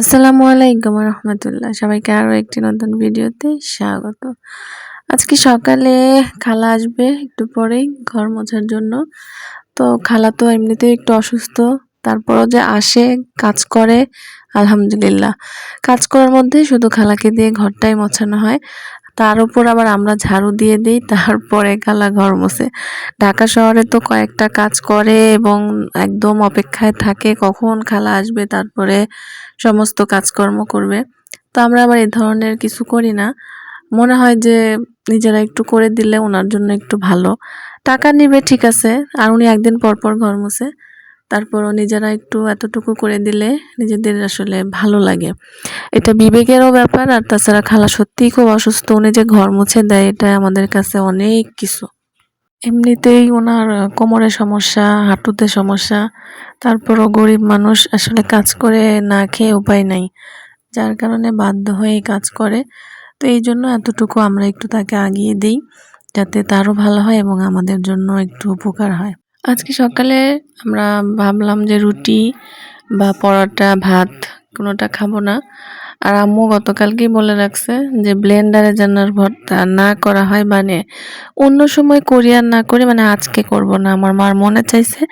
আসসালামু আলাইকুম রহমতুল্লাহ। সবাইকে আরও একটি নতুন ভিডিওতে স্বাগত। আজকে সকালে খালা আসবে একটু পরেই ঘর মোছার জন্য। তো খালা তো এমনিতেই একটু অসুস্থ, তারপরও যে আসে, কাজ করে, আলহামদুলিল্লাহ। কাজ করার মধ্যে শুধু খালাকে দিয়ে ঘরটাই মোছানো হয়। তার উপর আবার আমরা ঝাড়ু দিয়ে দিই, তারপরে খালা ঘর মোছে। ঢাকা শহরে তো কয়েকটা কাজ করে এবং একদম অপেক্ষায় থাকে কখন খালা আসবে, তারপরে সমস্ত কাজকর্ম করবে। তো আমরা আবার এই ধরনের কিছু করি না। মনে হয় যে নিজেরা একটু করে দিলে ওনার জন্য একটু ভালো। টাকা নিবে, ঠিক আছে। আর উনি একদিন পর পর ঘর মুছে। তারপরও নিজেরা একটু এতটুকু করে দিলে নিজেদের আসলে ভালো লাগে। এটা বিবেকেরও ব্যাপার আর তাছাড়া খালা সত্যিই খুব অসুস্থ। উনি যে ঘর মুছে দেয়, এটা আমাদের কাছে অনেক কিছু। এমনিতেই ওনার কোমরে সমস্যা, হাঁটুতে সমস্যা, তারপরও গরিব মানুষ আসলে কাজ করে না খেয়ে উপায় নাই। যার কারণে বাধ্য হয়ে কাজ করে। তো এই জন্য এতটুকু আমরা একটু তাকে আগিয়ে দিই, যাতে তারও ভালো হয় এবং আমাদের জন্য একটু উপকার হয়। আজকে সকালে আমরা ভাবলাম যে রুটি বা পরোটা, ভাত কোনোটা খাব না। আর আম্মু গতকালকেই বলে রাখছে যে ব্লেন্ডারে যেন ভর্তা না করা হয় মানে অন্য সময় কোরিয়ার না করে মানে আজকে করব না। আমার মার মনে চাইছে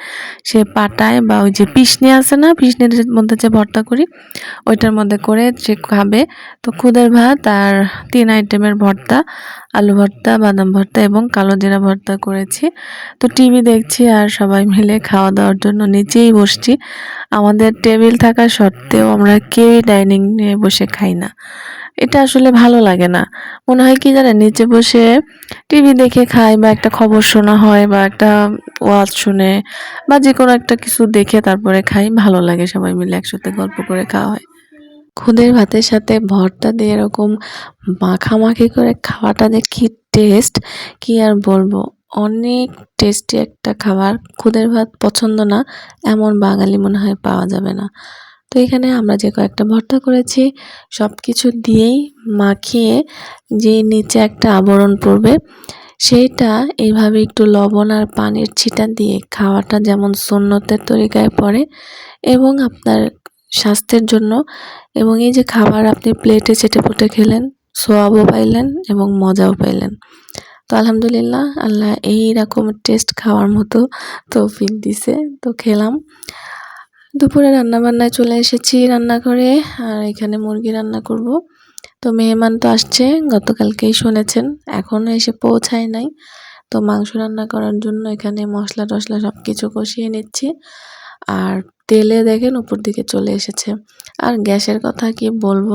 সে পাটায় বা ওই যে পিসনি আছে না, পিসনির মধ্যে যে ভর্তা করি, ওইটার মধ্যে করে সে খাবে। তো খুদের ভাত আর তিন আইটেমের ভর্তা। আলু ভর্তা, বাদাম ভর্তা এবং কালো জিরা ভর্তা করেছি। তো টিভি দেখছি আর সবাই মিলে খাওয়া দাওয়ার জন্য নিচেই বসছি। আমাদের টেবিল থাকা সত্ত্বেও আমরা কেউই ডাইনিং নিয়ে বসে খাই না। এটা আসলে ভালো লাগে না। মনে হয় কি জানেন, নিচে বসে টিভি দেখে খাই বা একটা খবর শোনা হয় বা একটা ওয়াজ শুনে বা যে কোনো একটা কিছু দেখে তারপরে খাই, ভালো লাগে সবাই মিলে একসাথে গল্প করে খাওয়া হয়। খুদের ভাতের সাথে ভর্তা দিয়ে এরকম মাখামাখি করে খাওয়াটা যে কী টেস্ট কি আর বলব? অনেক টেস্টি একটা খাবার। খুদের ভাত পছন্দ না, এমন বাঙালি মনে হয় পাওয়া যাবে না। তো এখানে আমরা যে কয়েকটা ভর্তা করেছি সব কিছু দিয়েই মাখিয়ে যে নিচে একটা আবরণ পড়বে সেইটা এইভাবে একটু লবণ আর পানির ছিটা দিয়ে খাওয়াটা যেমন সুন্নতের তরিকায় পড়ে এবং আপনার স্বাস্থ্যের জন্য এবং এই যে খাবার আপনি প্লেটে চেটে পুটে খেলেন, সোয়াবও পাইলেন এবং মজাও পাইলেন। তো আলহামদুলিল্লাহ, আল্লাহ এই রকম টেস্ট খাওয়ার মতো তো তৌফিক দিছে। তো খেলাম। দুপুরে রান্না বান্নায় চলে এসেছি রান্নাঘরে, আর এখানে মুরগি রান্না করব। তো মেহমান তো আসছে, গতকালকেই শুনেছেন এখনও এসে পৌঁছায় নাই। তো মাংস রান্না করার জন্য এখানে মশলা টশলা সব কিছু কষিয়ে নিচ্ছি। আর তেলে দেখেন উপর দিকে চলে এসেছে। আর গ্যাসের কথা কি বলব?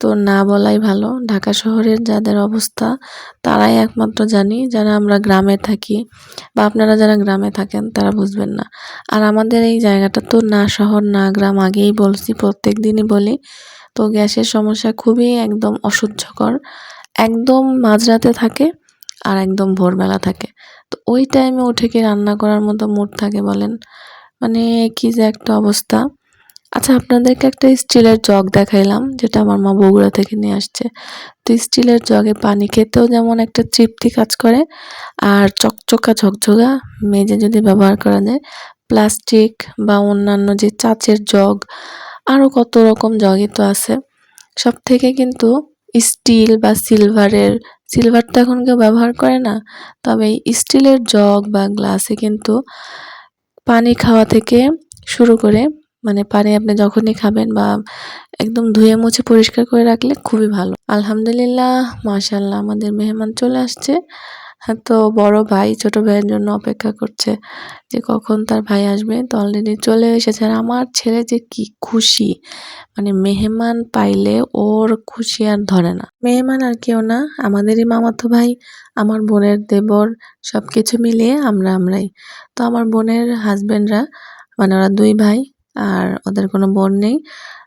তো না বলাই ভালো। ঢাকা শহরের যাদের অবস্থা, তারাই একমাত্র জানি যারা আমরা গ্রামে থাকি বা আপনারা যারা গ্রামে থাকেন, তারা বুঝবেন না। আর আমাদের এই জায়গাটা তো না শহর, না গ্রাম আগেই বলছি, প্রত্যেক দিনই বলি। তো গ্যাসের সমস্যা খুবই একদম অসহ্যকর। একদম মাঝরাতে থাকে আর একদম ভোরবেলা থাকে। তো ওই টাইমে উঠে কি রান্না করার মতো মুড থাকে বলেন? মানে কি যে একটা অবস্থা। আচ্ছা আপনাদেরকে একটা স্টিলের জগ দেখাইলাম, যেটা আমার মা বগুড়া থেকে নিয়ে আসছে। তো স্টিলের জগে পানি খেতেও যেমন একটা তৃপ্তি কাজ করে, আর চকচকা ঝকঝকা মেজে যদি ব্যবহার করা যায়, প্লাস্টিক বা অন্যান্য যে চাচের জগ, আরও কত রকম জগই তো আছে। সব থেকে কিন্তু স্টিল বা সিলভারের সিলভার তো এখন কেউ ব্যবহার করে না, তবে স্টিলের জগ বা গ্লাসে কিন্তু পানি খাওয়া থেকে শুরু করে মানে পানি আপনি যখনই খাবেন বা একদম ধুয়ে মুছে পরিষ্কার করে রাখলে খুবই ভালো। আলহামদুলিল্লাহ মাশাল্লাহ আমাদের মেহমান চলে আসছে। হ্যাঁ তো বড় ভাই ছোট ভাইয়ের জন্য অপেক্ষা করছে যে কখন তার ভাই আসবে। তো অলরেডি চলে এসেছে আর আমার ছেলে যে কি খুশি। মানে মেহমান পাইলে ওর খুশি আর ধরে না। মেহমান আর কেউ না, আমাদেরই মামাতো ভাই, আমার বোনের দেবর সব কিছু মিলিয়ে আমরা আমরাই। তো আমার বোনের হাজবেন্ডরা মানে ওরা দুই ভাই আর ওদের কোনো বোন নেই।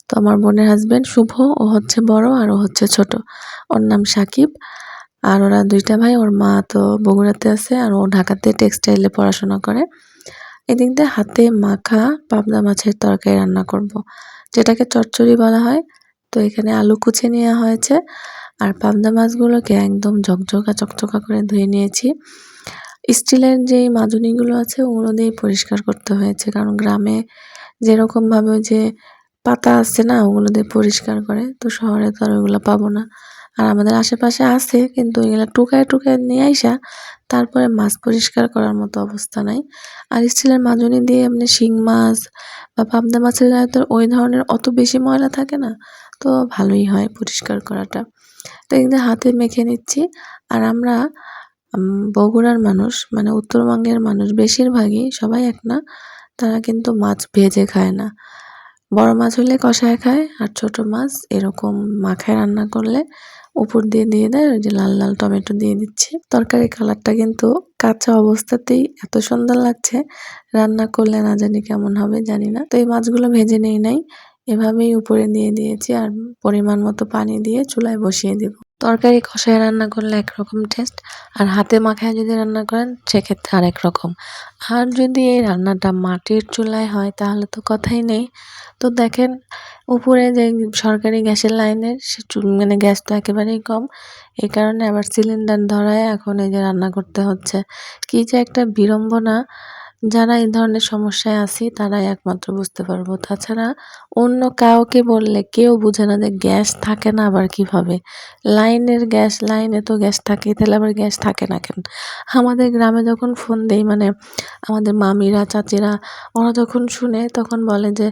তো আমার বোনের হাজব্যান্ড শুভ, ও হচ্ছে বড় আর ও হচ্ছে ছোট। ওর নাম সাকিব। আর ওরা দুইটা ভাই, ওর মা তো বগুড়াতে আছে আর ও ঢাকাতে টেক্সটাইলে পড়াশোনা করে। এদিক দিয়ে হাতে মাখা পাবদা মাছের তরকারি রান্না করব। যেটাকে চচ্চড়ি বলা হয়। তো এখানে আলু কুচে নেওয়া হয়েছে আর পাবদা মাছগুলোকে একদম ঝকঝকা, চকচকা করে ধুয়ে নিয়েছি। স্টিলের যেই মাজুনিগুলো আছে ওগুলো দিয়ে পরিষ্কার করতে হয়েছে। কারণ গ্রামে যেরকমভাবে যে পাতা আছে না, ওগুলো দিয়ে পরিষ্কার করে। তো শহরে তো আর ওইগুলো পাবো না। আর আমাদের আশেপাশে আছে, কিন্তু এগুলো টুকায় টুকায় নিয়ে আইসা তারপরে মাছ পরিষ্কার করার মতো অবস্থা নাই। আর স্টিলের মাজনি দিয়ে এমনি শিং মাছ বা পাবদা মাছের গায়ে তো ওই ধরনের অত বেশি ময়লা থাকে না, তো ভালোই হয় পরিষ্কার করাটা। তো এখানে হাতে মেখে নিচ্ছি, আর আমরা বগুড়ার মানুষ মানে উত্তরবঙ্গের মানুষ বেশিরভাগই সবাই এক না, তারা কিন্তু মাছ ভেজে খায় না। বড় মাছ হলে কষায় খায়, আর ছোট মাছ এরকম মাখায় রান্না করলে উপর দিয়ে দিয়ে দেয়, ওই যে লাল লাল টমেটো দিয়ে দিচ্ছে। তরকারি কালারটা কিন্তু কাঁচা অবস্থাতেই এত সুন্দর লাগছে। রান্না করলে না জানি কেমন হবে, জানি না। তো এই মাছগুলো ভেজে নেই নাই। এভাবেই উপরে দিয়ে দিয়েছি আর পরিমাণ মতো পানি দিয়ে চুলায় বসিয়ে দিব। তরকারি কষায় রান্না করলে একরকম টেস্ট আর হাতে মাখায় যদি রান্না করেন, সেক্ষেত্রে আরেক রকম আর যদি এই রান্নাটা মাটির চুলায় হয়, তাহলে তো কথাই নেই। তো দেখেন, উপরে যে সরকারি গ্যাসের লাইনের সে মানে গ্যাস তো একেবারেই কম এই কারণে আবার সিলিন্ডার ধরায় এখন এই যে রান্না করতে হচ্ছে। কী যে একটা বিড়ম্বনা যারা এই ধরনের সমস্যায় আছি, তারাই একমাত্র বুঝতে পারব। তাছাড়া অন্য কাউকে বললে কেউ বুঝে না যে গ্যাস থাকে না আবার কীভাবে। লাইনের গ্যাস, লাইনে তো গ্যাস থাকে তাহলে আবার গ্যাস থাকে না কেন? আমাদের গ্রামে যখন ফোন দেই মানে আমাদের মামিরা, চাচিরা, ওরা যখন শুনে তখন বলে যে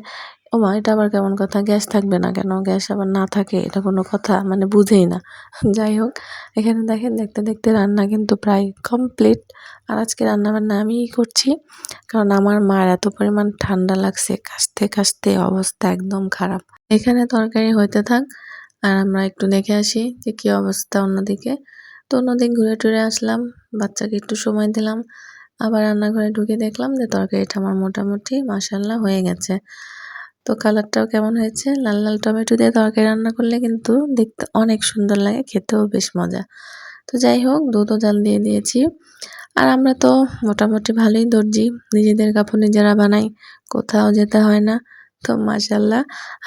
ও মা, এটা আবার কেমন কথা? গ্যাস থাকবে না কেন? গ্যাস আবার না থাকে, এটা কোনো কথা? মানে বুঝেই না। যাই হোক, এখানে দেখেন, দেখতে দেখতে রান্না কিন্তু প্রায় কমপ্লিট আর আজকে রান্না বান্না আমিই করছি, কারণ আমার মার এত পরিমাণ ঠান্ডা লাগছে, কাশতে কাশতে অবস্থা একদম খারাপ। এখানে তরকারি হইতে থাক, আর আমরা একটু দেখে আসি যে কী অবস্থা অন্যদিকে। তো অন্যদিক ঘুরে টুরে আসলাম, বাচ্চাকে একটু সময় দিলাম। আবার রান্নাঘরে ঢুকে দেখলাম যে তরকারিটা আমার মোটামুটি মাসাল্লাহ হয়ে গেছে। তো কালারটাও কেমন হয়েছে? লাল লাল টমেটো দিয়ে তরকারি রান্না করলে কিন্তু দেখতে অনেক সুন্দর লাগে, খেতেও বেশ মজা। তো যাই হোক দুধও জাল দিয়ে দিয়েছি। আর আমরা তো মোটামুটি ভালোই দর্জি, নিজেদের কাপড় নিজেরা বানাই, কোথাও যেতে হয় না। তো মাসাল্লাহ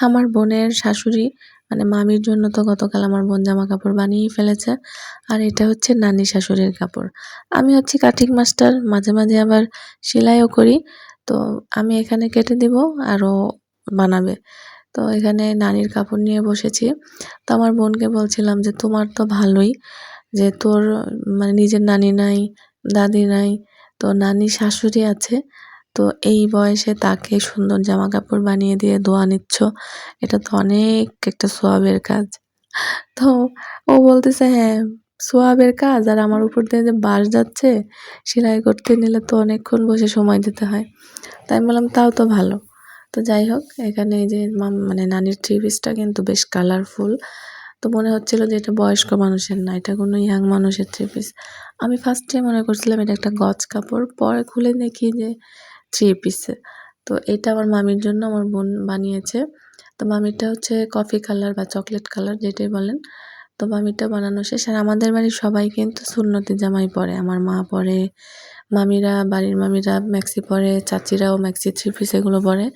আমার বোনের শাশুড়ি মানে মামির জন্য তো গতকাল আমার বোন জামা কাপড় বানিয়েই ফেলেছে। আর এটা হচ্ছে নানি শাশুড়ির কাপড়। আমি হচ্ছি কাটিং মাস্টার, মাঝে মাঝে আবার সেলাইও করি। তো আমি এখানে কেটে দিব আরও বানাবে। তো এখানে নানির কাপড় নিয়ে বসেছি। তো আমার বোনকে বলছিলাম যে, তোমার তো ভালোই যে তোর মানে নিজের নানি নাই, দাদি নাই, তো নানি শাশুড়ি আছে, তো এই বয়সে তাকে সুন্দর জামা কাপড় বানিয়ে দিয়ে দোয়া নিচ্ছ, এটা তো অনেক একটা সোয়াবের কাজ। তো ও বলতেছে হ্যাঁ সোয়াবের কাজ, আর আমার উপর দিয়ে যে বাস যাচ্ছে, সেলাই করতে নিলে তো অনেকক্ষণ বসে সময় দিতে হয়। তাই বললাম, তাও তো ভালো। তো যাই হোক, এখানে এই যে মানে নানির থ্রি পিসটা কিন্তু বেশ কালারফুল তো মনে হচ্ছিল যে এটা বয়স্ক মানুষের না, এটা কোনো ইয়াং মানুষের থ্রি পিস। আমি ফার্স্টে মনে করছিলাম এটা একটা গজ কাপড়, পরে খুলে দেখি যে থ্রি পিসে তো এটা আমার মামির জন্য আমার বোন বানিয়েছে। তো মামিটা হচ্ছে কফি কালার বা চকলেট কালার যেটাই বলেন। তো মামিটা বানানো শেষ, আর আমাদের বাড়ির সবাই কিন্তু সুন্নতি জামাই পরে, আমার মা পরে মামিরা, বাড়ির মামিরা, ম্যাক্সি পরে, চাচিরাও ম্যাক্সি থ্রি পিস এগুলো পরে।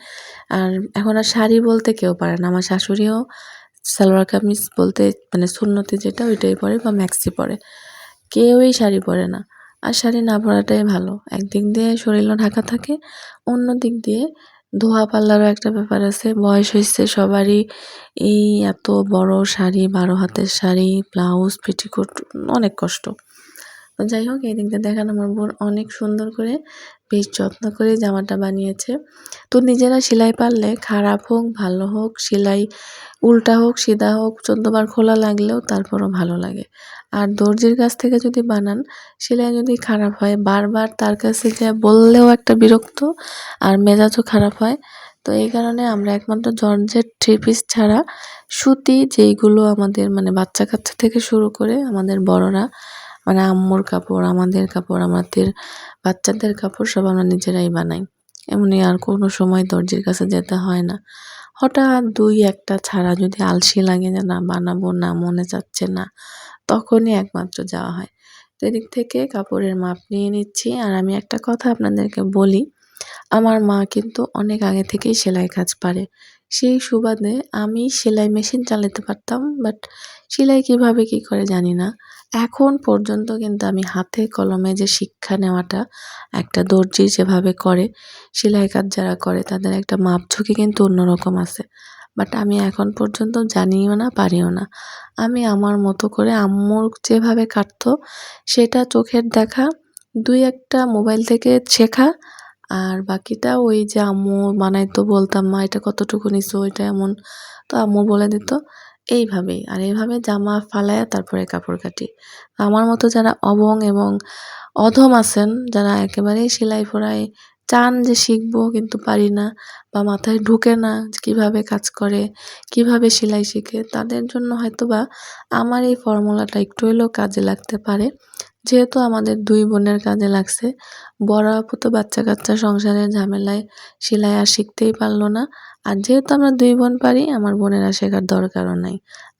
আর এখন আর শাড়ি বলতে কেউ পারে না। আমার শাশুড়িও সালোয়ার কামিজ বলতে মানে সুন্নতি যেটা ওইটাই পরে বা ম্যাক্সি পরে। কেউই শাড়ি পরে না। আর শাড়ি না পরাটাই ভালো। একদিক দিয়ে শরীরও ঢাকা থাকে অন্য দিক দিয়ে ধোয়া পাল্লারও একটা ব্যাপার আছে। বয়স হয়েছে সবারই এই এত বড় শাড়ি, বারো হাতের শাড়ি, ব্লাউজ, পেটিকোট, অনেক কষ্ট। তো যাই হোক, এই দিক দিয়ে দেখেন আমার বোন অনেক সুন্দর করে বেশ যত্ন করে জামাটা বানিয়েছে। তো নিজেরা সেলাই পারলে খারাপ হোক, ভালো হোক, সেলাই উল্টা হোক, সিধা হোক, চোদ্দবার খোলা লাগলেও তারপরও ভালো লাগে। আর দর্জির কাছ থেকে যদি বানান, সেলাই যদি খারাপ হয়, বারবার তার কাছে যে বললেও একটা বিরক্ত আর মেজাজও খারাপ হয়, তো এই কারণে আমরা একমাত্র জর্জের থ্রি পিস ছাড়া সুতি যেইগুলো আমাদের মানে বাচ্চা কাচ্চা থেকে শুরু করে আমাদের বড়রা মানে আম্মুর কাপড়, আমাদের কাপড়, আমাদের বাচ্চাদের কাপড় সব আমরা নিজেরাই বানাই। এমনি আর কোনো সময় দর্জির কাছে যেতে হয় না। হঠাৎ দুই একটা ছাড়া যদি আলসি লাগে যে না বানাবো না, মনে যাচ্ছে না, তখনই একমাত্র যাওয়া হয়। তো এদিক থেকে কাপড়ের মাপ নিয়ে নিচ্ছি আর আমি একটা কথা আপনাদেরকে বলি। আমার মা কিন্তু অনেক আগে থেকেই সেলাই কাজ পারে। সেই সুবাদে আমি সেলাই মেশিন চালাতে পারতাম বাট সেলাই কীভাবে কি করে জানি না। এখন পর্যন্ত কিন্তু আমি হাতে কলমে যে শিক্ষা নেওয়াটা, একটা দর্জি যেভাবে করে, সেলাই কাজ যারা করে, তাদের একটা মাপঝুঁকি কিন্তু অন্যরকম আছে। বাট আমি এখন পর্যন্ত জানিও না, পারিও না। আমি আমার মতো করে আম্মুর যেভাবে কাটতো, সেটা চোখের দেখা, দুই একটা মোবাইল থেকে শেখা আর বাকিটা ওই যে আম্মু বানাইতো বলতাম, মা, এটা কতটুকু নিছো? ওইটা এমন। তো আম্মু বলে দিত, এইভাবেই। আর এইভাবে জামা ফালায়া তারপরে কাপড় কাটি। আমার মতো যারা অবং এবং অধম আছেন, যারা একেবারেই সেলাই ফোড়াই চান যে শিখব কিন্তু পারি না বা মাথায় ঢুকে না কীভাবে কাজ করে, কীভাবে সেলাই শিখে, তাদের জন্য হয়তো বা আমার এই ফর্মুলাটা একটু হলেও কাজে লাগতে পারে। যেহেতু আমাদের দুই বোনের কাজে লাগছে, বড় আপু তো বাচ্চা কাচ্চা সংসারের ঝামেলায় সেলাই আর শিখতেই পারল না। আর যেহেতু আমরা দুই বোন পারি, আমার বোনেরা শেখার দরকারও নাই।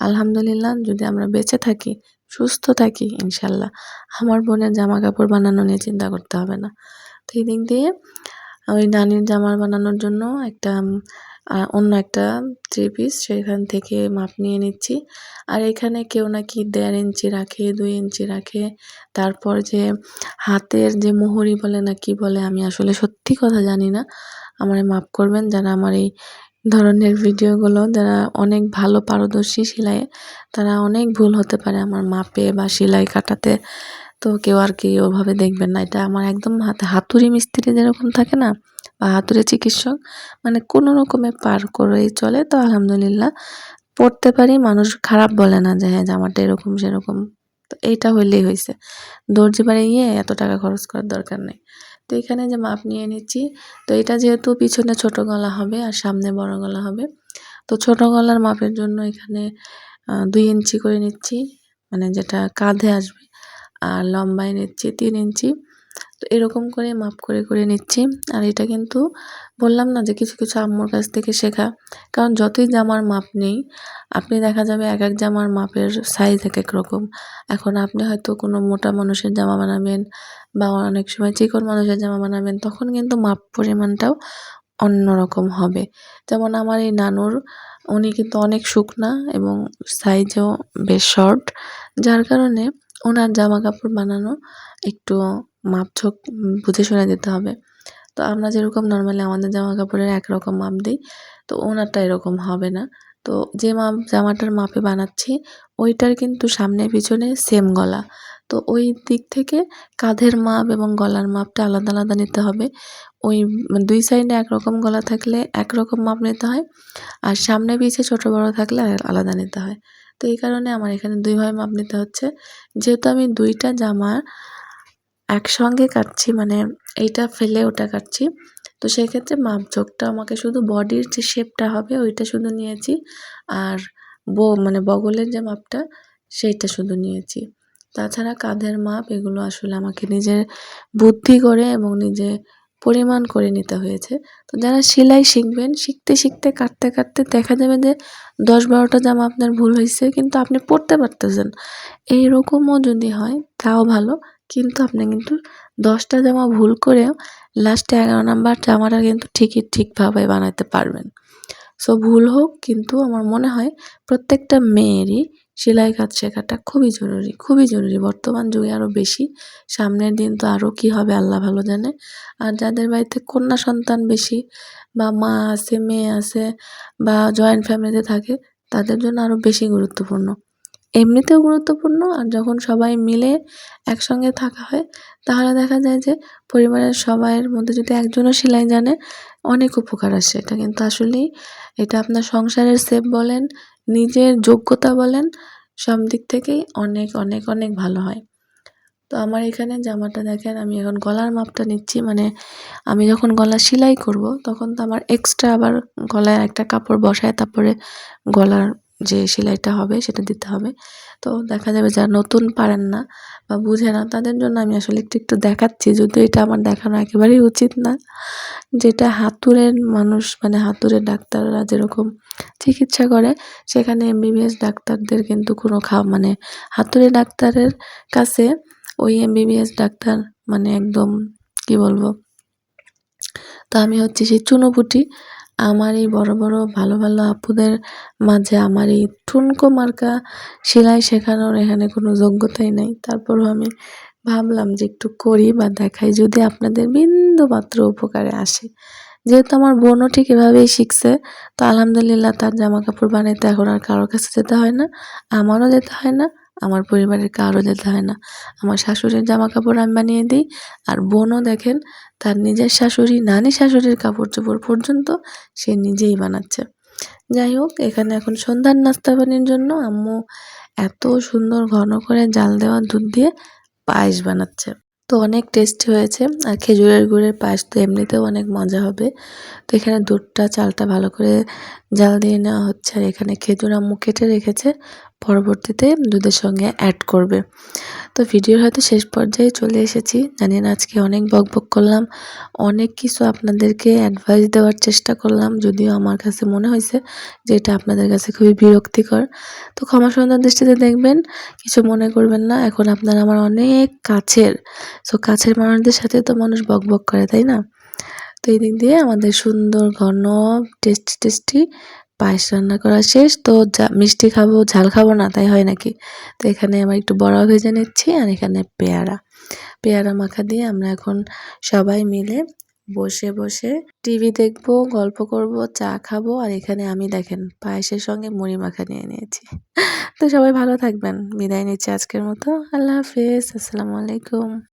আলহামদুলিল্লাহ, যদি আমরা বেঁচে থাকি, সুস্থ থাকি, ইনশাল্লাহ, আমার বোনের জামা কাপড় বানানো নিয়ে চিন্তা করতে হবে না। তো এই দিক দিয়ে ওই নানির জামা বানানোর জন্য একটা অন্য একটা থ্রি পিস সেখান থেকে মাপ নিয়ে নিচ্ছি। আর এখানে কেউ নাকি দেড় ইঞ্চি রাখে, দুই ইঞ্চি রাখে। তারপর যে হাতের যে মোহরি বলে না কি বলে, আমি আসলে সত্যি কথা জানি না। আমার মাপ করবেন যারা আমার এই ধরনের ভিডিওগুলো, যারা অনেক ভালো পারদর্শী সেলাইয়ে, তারা অনেক ভুল হতে পারে আমার মাপে বা সেলাই কাটাতে। তো কেউ আর কি ওভাবে দেখবেন না। এটা আমার একদম হাতে, হাতুড়ি মিস্ত্রি যেরকম থাকে না বা হাতুড়ি চিকিৎসক। মানে কোনো রকমে পার করেই চলে। তো আলহামদুলিল্লাহ, পড়তে পারি, মানুষ খারাপ বলে না যে হ্যাঁ জামাটা এরকম, সেরকম। তো এইটা হইলেই হয়েছে দর্জি বাড়ি গিয়ে এত টাকা খরচ করার দরকার নেই। তো এখানে যে মাপ নিয়ে নিচ্ছি, তো এটা যেহেতু পিছনে ছোট গলা হবে আর সামনে বড় গলা হবে, তো ছোট গলার মাপের জন্য এখানে দুই ইঞ্চি করে নিচ্ছি। মানে যেটা কাঁধে আসবে, আর লম্বায় নিচ্ছি তিন ইঞ্চি। তো এরকম করে মাপ করে করে নিচ্ছি। আর এটা কিন্তু বললাম না যে কিছু কিছু আম্মুর কাছ থেকে শেখা। কারণ যতই জামার মাপ নেই, আপনি দেখা যাবে এক এক জামার মাপের সাইজ এক এক রকম। এখন আপনি হয়তো কোনো মোটা মানুষের জামা বানাবেন বা অনেক সময় চিকন মানুষের জামা বানাবেন, তখন কিন্তু মাপ পরিমাণটাও অন্যরকম হবে। যেমন আমার এই নানুর, উনি কিন্তু অনেক শুকনা এবং সাইজও বেশ শর্ট যার কারণে ওনার জামা কাপড় বানানো একটু মাপঝোক বুঝে শুনে দিতে হবে। তো আমরা যেরকম নর্মালি আমাদের জামা কাপড়ের একরকম মাপ দিই, তো ওনারটা এরকম হবে না। তো যে মাপ, জামাটার মাপে বানাচ্ছি, ওইটার কিন্তু সামনে পিছনে সেম গলা। তো ওই দিক থেকে কাঁধের মাপ এবং গলার মাপটা আলাদা আলাদা নিতে হবে। ওই দুই সাইডে একরকম গলা থাকলে একরকম মাপ নিতে হয়, আর সামনে পিছিয়ে ছোটো বড়ো থাকলে আলাদা নিতে হয়। তো এই কারণে আমার এখানে দুইভাবে মাপ নিতে হচ্ছে। যেহেতু আমি দুইটা জামা একসঙ্গে কাটছি মানে এইটা ফেলে ওটা কাটছি। তো সেক্ষেত্রে মাপঝোঁকটা আমাকে শুধু বডির যে শেপটা হবে ওইটা শুধু নিয়েছি আর বো মানে বগলের যে মাপটা সেইটা শুধু নিয়েছি। তাছাড়া কাঁধের মাপ এগুলো আসলে আমাকে নিজের বুদ্ধি করে এবং নিজে পরিমাণ করে নিতে হয়েছে। তো যারা সেলাই শিখবেন, শিখতে শিখতে, কাটতে কাটতে দেখা যাবে যে দশ বারোটা জামা আপনার ভুল হয়েছে, কিন্তু আপনি পরতে পারতেছেন। এইরকমও যদি হয়, তাও ভালো। কিন্তু আপনি কিন্তু দশটা জামা ভুল করেও লাস্টে এগারো নাম্বার জামাটা কিন্তু ঠিকই ঠিকভাবে বানাতে পারবেন। সো ভুল হোক, কিন্তু আমার মনে হয় প্রত্যেকটা মেয়েরই সেলাই কাজ শেখাটা খুবই জরুরি খুবই জরুরি। বর্তমান যুগে আরও বেশি, সামনের দিন তো আরও কী হবে আল্লাহ ভালো জানে। আর যাদের বাড়িতে কন্যা সন্তান বেশি বা মা আছে, মেয়ে আছে বা জয়েন্ট ফ্যামিলিতে থাকে, তাদের জন্য আরও বেশি গুরুত্বপূর্ণ। এমনিতেও গুরুত্বপূর্ণ আর যখন সবাই মিলে একসঙ্গে থাকা হয়, তাহলে দেখা যায় যে পরিবারের সবাইয়ের মধ্যে যদি একজনও সেলাই জানে, অনেক উপকার আসে। এটা কিন্তু আসলেই, এটা আপনার সংসারের সেফ বলেন, নিজের যোগ্যতা বলেন, সব দিক থেকেই অনেক অনেক অনেক ভালো হয়। তো আমার এখানে জামাটা দেখেন, আমি এখন গলার মাপটা নিচ্ছি মানে আমি যখন গলা সেলাই করব, তখন তো আমার এক্সট্রা আবার গলায় একটা কাপড় বসায়, তারপরে গলার যে সেলাইটা হবে, সেটা দিতে হবে। তো দেখা যাবে যারা নতুন পারেন না বা বুঝে না, তাদের জন্য আমি আসলে একটু একটু দেখাচ্ছি। যদিও এটা আমার দেখানো একেবারেই উচিত না। যেটা হাতুরের মানুষ মানে হাতুরের ডাক্তাররা যেরকম চিকিৎসা করে, সেখানে এমবিবিএস ডাক্তারদের কিন্তু কোনো খাওয়া মানে হাতুড়ে ডাক্তারের কাছে ওই এমবিবিএস ডাক্তার মানে একদম, কি বলব? তো আমি হচ্ছে সেই চুনোপুটি। আমার এই বড় বড়, ভালো ভালো আপুদের মাঝে আমার এই ঠুনকো মার্কা সেলাই শেখানোর এখানে কোনো যোগ্যতাই নাই। তারপরও আমি ভাবলাম যে একটু করি বা দেখাই, যদি আপনাদের বিন্দু মাত্র উপকারে আসে। যেহেতু আমার বোনও ঠিক এভাবেই শিখছে, তো আলহামদুলিল্লাহ তার জামা কাপড় বানাইতে এখন আর কারোর কাছে যেতে হয় না, আমারও যেতে হয় না। আমার পরিবারের কারও যেতে হয় না। আমার শাশুড়ির জামা কাপড় আমি বানিয়ে দিই আর বোনও দেখেন, তার নিজের শাশুড়ি নানি শাশুড়ির কাপড় চোপড় পর্যন্ত সে নিজেই বানাচ্ছে। যাই হোক, এখানে এখন সন্ধ্যার নাস্তা পানির জন্য আম্মু এত সুন্দর ঘন করে জাল দেওয়া দুধ দিয়ে পায়েস বানাচ্ছে। তো অনেক টেস্টি হয়েছে আর খেজুরের গুড়ের পায়েস তো এমনিতেও অনেক মজা হবে। তো এখানে দুধটা, চালটা ভালো করে জাল দিয়ে নেওয়া হচ্ছে আর এখানে খেজুর আম্মু কেটে রেখেছে। পরবর্তীতে দুধের সঙ্গে অ্যাড করবে। তো ভিডিওর হয়তো শেষ পর্যায়ে চলে এসেছি। জানি না, আজকে অনেক বক বক করলাম। অনেক কিছু আপনাদেরকে অ্যাডভাইস দেওয়ার চেষ্টা করলাম। যদিও আমার কাছে মনে হয়েছে যে এটা আপনাদের কাছে খুবই বিরক্তিকর। তো ক্ষমা সুন্দর দৃষ্টিতে দেখবেন, কিছু মনে করবেন না। এখন আপনারা আমার অনেক কাছের সো কাছের মানুষদের সাথে তো মানুষ বক বক করে, তাই না? তো এই দিক দিয়ে আমাদের সুন্দর ঘন টেস্টি টেস্টি পায়েস রান্না করা শেষ। তো মিষ্টি খাব, ঝাল খাব না, তাই হয় নাকি? তো এখানে আমার একটু বড়া ভেজে নিচ্ছি আর এখানে পেয়ারা। পেয়ারা মাখা দিয়ে আমরা এখন সবাই মিলে বসে বসে টিভি দেখব, গল্প করব, চা খাব। আর এখানে আমি দেখেন, পায়েসের সঙ্গে মুড়ি মাখা নিয়ে নিয়েছি। তো সবাই ভালো থাকবেন। বিদায় নিচ্ছি আজকের মতো। আল্লাহ হাফেজ। আসসালামু আলাইকুম।